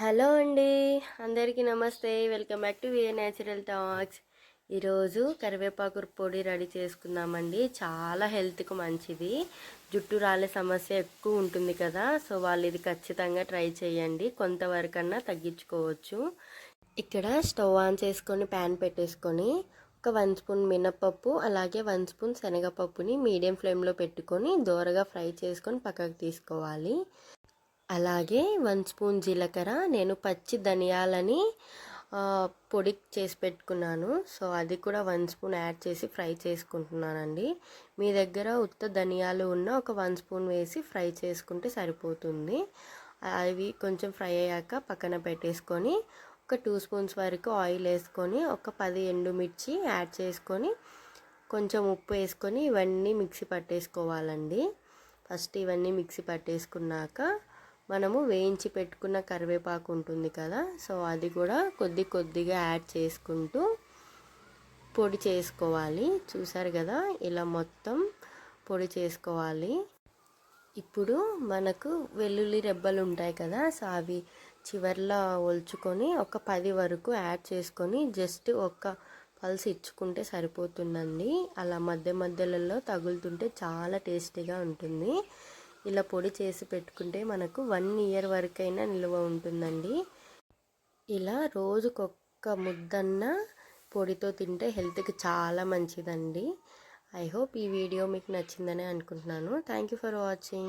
Hello అండి. అందరికీ నమస్తే. Welcome back to VA natural talks. ఈరోజు కరివేపాకు పొడి రెడీ చేసుకుందామండి. చాలా హెల్త్కి మంచిది. జుట్టు రాలే సమస్య ఎక్కువ ఉంటుంది కదా సో వాళ్ళు ఇది ఖచ్చితంగా ట్రై చేయండి. కొంతవరకన్నా తగ్గించుకోవచ్చు. ఇక్కడ స్టవ్ ఆన్ చేసుకొని ప్యాన్ పెట్టేసుకొని ఒక వన్ స్పూన్ మినపప్పు అలాగే వన్ స్పూన్ శనగపప్పుని మీడియం ఫ్లేమ్లో పెట్టుకొని దోరగా ఫ్రై చేసుకొని పక్కకు తీసుకోవాలి. అలాగే వన్ స్పూన్ జీలకర్ర నేను పచ్చి ధనియాలని పొడి చేసి పెట్టుకున్నాను. సో అది కూడా వన్ స్పూన్ యాడ్ చేసి ఫ్రై చేసుకుంటున్నానండి. మీ దగ్గర ఉత్త ధనియాలు ఉన్న ఒక వన్ స్పూన్ వేసి ఫ్రై చేసుకుంటే సరిపోతుంది. అవి కొంచెం ఫ్రై అయ్యాక పక్కన పెట్టేసుకొని ఒక టూ స్పూన్స్ వరకు ఆయిల్ వేసుకొని ఒక పది ఎండుమిర్చి యాడ్ చేసుకొని కొంచెం ఉప్పు వేసుకొని ఇవన్నీ మిక్సీ పట్టేసుకోవాలండి. ఫస్ట్ ఇవన్నీ మిక్సీ పట్టేసుకున్నాక మనము వేయించి పెట్టుకున్న కరివేపాకు ఉంటుంది కదా సో అది కూడా కొద్ది కొద్దిగా యాడ్ చేసుకుంటూ పొడి చేసుకోవాలి. చూసారు కదా ఇలా మొత్తం పొడి చేసుకోవాలి. ఇప్పుడు మనకు వెల్లుల్లి రెబ్బలు ఉంటాయి కదా సో అవి చివర్లో ఒలుచుకొని ఒక పది వరకు యాడ్ చేసుకొని జస్ట్ ఒక పల్స్ ఇచ్చుకుంటే సరిపోతుందండి. అలా మధ్య మధ్యలలో తగులుతుంటే చాలా టేస్టీగా ఉంటుంది. ఇలా పొడి చేసి పెట్టుకుంటే మనకు వన్ ఇయర్ వరకైనా నిల్వ ఉంటుందండి. ఇలా రోజుకొక్క ముద్దన్న పొడితో తింటే హెల్త్కి చాలా మంచిదండి. ఐ హోప్ ఈ వీడియో మీకు నచ్చిందని అనుకుంటున్నాను. Thank you for watching.